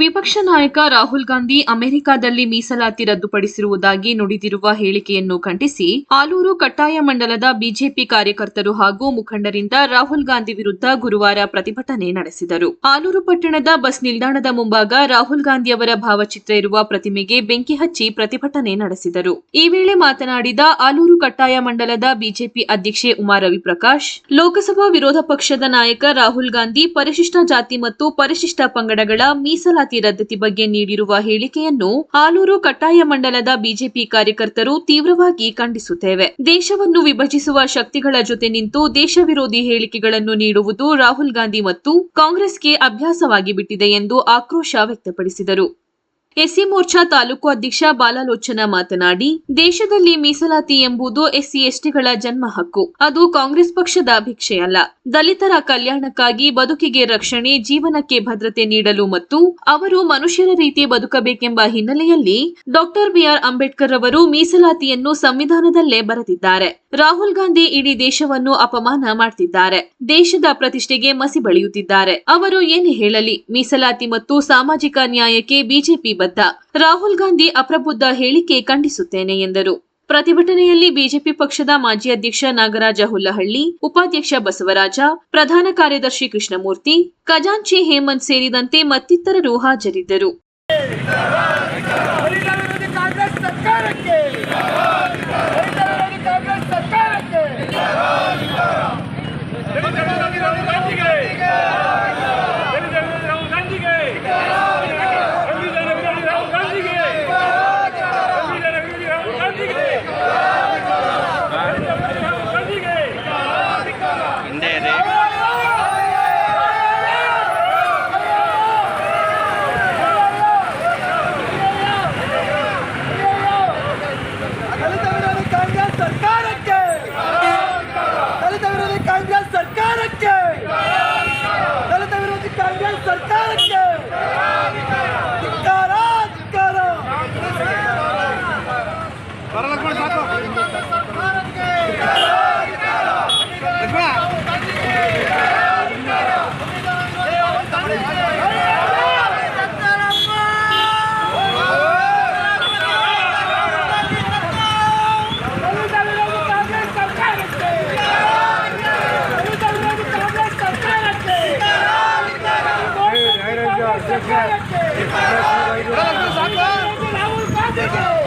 ವಿಪಕ್ಷ ನಾಯಕ ರಾಹುಲ್ ಗಾಂಧಿ ಅಮೆರಿಕದಲ್ಲಿ ಮೀಸಲಾತಿ ರದ್ದುಪಡಿಸಿರುವುದಾಗಿ ನುಡಿದಿರುವ ಹೇಳಿಕೆಯನ್ನು ಖಂಡಿಸಿ, ಆಲೂರು ಕಟ್ಟಾಯ ಮಂಡಲದ ಬಿಜೆಪಿ ಕಾರ್ಯಕರ್ತರು ಹಾಗೂ ಮುಖಂಡರಿಂದ ರಾಹುಲ್ ಗಾಂಧಿ ವಿರುದ್ಧ ಗುರುವಾರ ಪ್ರತಿಭಟನೆ ನಡೆಸಿದರು. ಆಲೂರು ಪಟ್ಟಣದ ಬಸ್ ನಿಲ್ದಾಣದ ಮುಂಭಾಗ ರಾಹುಲ್ ಗಾಂಧಿ ಅವರ ಭಾವಚಿತ್ರ ಇರುವ ಪ್ರತಿಮೆಗೆ ಬೆಂಕಿ ಹಚ್ಚಿ ಪ್ರತಿಭಟನೆ ನಡೆಸಿದರು. ಈ ವೇಳೆ ಮಾತನಾಡಿದ ಆಲೂರು ಕಟ್ಟಾಯ ಮಂಡಲದ ಬಿಜೆಪಿ ಅಧ್ಯಕ್ಷೆ ಉಮಾ ರವಿಪ್ರಕಾಶ್ ಲೋಕಸಭಾ ವಿರೋಧ ಪಕ್ಷದ ನಾಯಕ ರಾಹುಲ್ ಗಾಂಧಿ ಪರಿಶಿಷ್ಟ ಜಾತಿ ಮತ್ತು ಪರಿಶಿಷ್ಟ ಪಂಗಡಗಳ ಮೀಸಲಾತಿ ರದ್ದತಿ ಬಗ್ಗೆ ನೀಡಿರುವ ಹೇಳಿಕೆಯನ್ನು ಆಲೂರು ಕಟ್ಟಾಯ ಮಂಡಲದ ಬಿಜೆಪಿ ಕಾರ್ಯಕರ್ತರು ತೀವ್ರವಾಗಿ ಖಂಡಿಸುತ್ತೇವೆ. ದೇಶವನ್ನು ವಿಭಜಿಸುವ ಶಕ್ತಿಗಳ ಜೊತೆ ನಿಂತು ದೇಶ ವಿರೋಧಿ ಹೇಳಿಕೆಗಳನ್ನು ನೀಡುವುದು ರಾಹುಲ್ ಗಾಂಧಿ ಮತ್ತು ಕಾಂಗ್ರೆಸ್ಗೆ ಅಭ್ಯಾಸವಾಗಿ ಬಿಟ್ಟಿದೆ ಎಂದು ಆಕ್ರೋಶ ವ್ಯಕ್ತಪಡಿಸಿದರು. ಎಸ್ಸಿ ಮೋರ್ಚಾ ತಾಲೂಕು ಅಧ್ಯಕ್ಷ ಬಾಲಾಲೋಚನ ಮಾತನಾಡಿ, ದೇಶದಲ್ಲಿ ಮೀಸಲಾತಿ ಎಂಬುದು ಎಸ್ಸಿ ಎಸ್ಟಿಗಳ ಜನ್ಮ ಹಕ್ಕು. ಅದು ಕಾಂಗ್ರೆಸ್ ಪಕ್ಷದ ಅಭಿಕ್ಷೆಯಲ್ಲ ದಲಿತರ ಕಲ್ಯಾಣಕ್ಕಾಗಿ ಬದುಕಿಗೆ ರಕ್ಷಣೆ, ಜೀವನಕ್ಕೆ ಭದ್ರತೆ ನೀಡಲು ಮತ್ತು ಅವರು ಮನುಷ್ಯರ ರೀತಿ ಬದುಕಬೇಕೆಂಬ ಹಿನ್ನೆಲೆಯಲ್ಲಿ ಡಾಕ್ಟರ್ ಬಿಆರ್ ಅಂಬೇಡ್ಕರ್ ಅವರು ಮೀಸಲಾತಿಯನ್ನು ಸಂವಿಧಾನದಲ್ಲೇ ಬರೆದಿದ್ದಾರೆ. ರಾಹುಲ್ ಗಾಂಧಿ ಇಡೀ ದೇಶವನ್ನು ಅಪಮಾನ ಮಾಡ್ತಿದ್ದಾರೆ. ದೇಶದ ಪ್ರತಿಷ್ಠೆಗೆ ಮಸಿ ಬಳಿಯುತ್ತಿದ್ದಾರೆ. ಅವರು ಏನು ಹೇಳಲಿ? ಮೀಸಲಾತಿ ಮತ್ತು ಸಾಮಾಜಿಕ ನ್ಯಾಯಕ್ಕೆ ಬಿಜೆಪಿ ರಾಹುಲ್ ಗಾಂಧಿ ಅಪ್ರಬುದ್ಧ ಹೇಳಿಕೆ ಖಂಡಿಸುತ್ತೇನೆ ಎಂದರು. ಪ್ರತಿಭಟನೆಯಲ್ಲಿ ಬಿಜೆಪಿ ಪಕ್ಷದ ಮಾಜಿ ಅಧ್ಯಕ್ಷ ನಾಗರಾಜ ಹುಲ್ಲಹಳ್ಳಿ, ಉಪಾಧ್ಯಕ್ಷ ಬಸವರಾಜ, ಪ್ರಧಾನ ಕಾರ್ಯದರ್ಶಿ ಕೃಷ್ಣಮೂರ್ತಿ, ಖಜಾಂಚಿ ಹೇಮಂತ್ ಸೇರಿದಂತೆ ಮತ್ತಿತರರು ಹಾಜರಿದ್ದರು. ಕಾಂಗ್ರೆಸ್ ಸರ್ಕಾರಕ್ಕೆ! ದಲಿತ ವಿರೋಧಿ ಕಾಂಗ್ರೆಸ್ ಸರ್ಕಾರಕ್ಕೆ! ಧಿಕ್ಕಾರ ಧಿಕ್ಕಾರ! ಸರ್ಕಾರಕ್ಕೆ రాహుల్ గాంధీకి